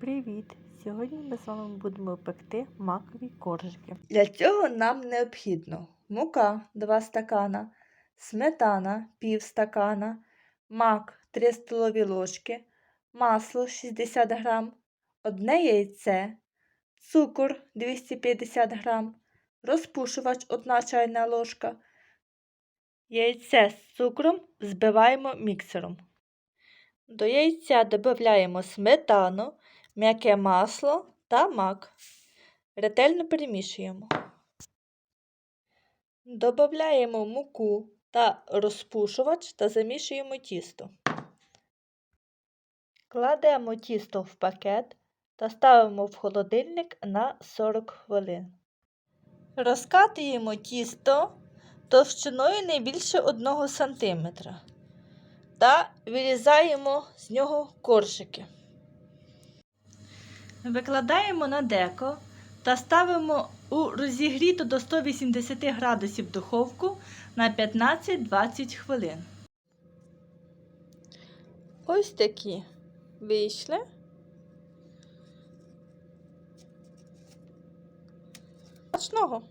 Привіт! Сьогодні ми з вами будемо пекти макові коржики. Для цього нам необхідно мука 2 стакана, сметана пів стакана, мак 3 столові ложки, масло 60 грам, одне яйце, цукор 250 грам, розпушувач 1 чайна ложка. Яйце з цукром збиваємо міксером. До яйця додаємо сметану, м'яке масло та мак. Ретельно перемішуємо. Добавляємо муку та розпушувач та замішуємо тісто. Кладемо тісто в пакет та ставимо в холодильник на 40 хвилин. Розкатуємо тісто товщиною не більше 1 см та вирізаємо з нього коржики. Викладаємо на деко та ставимо у розігріту до 180 градусів духовку на 15-20 хвилин. Ось такі вийшли. Смачного!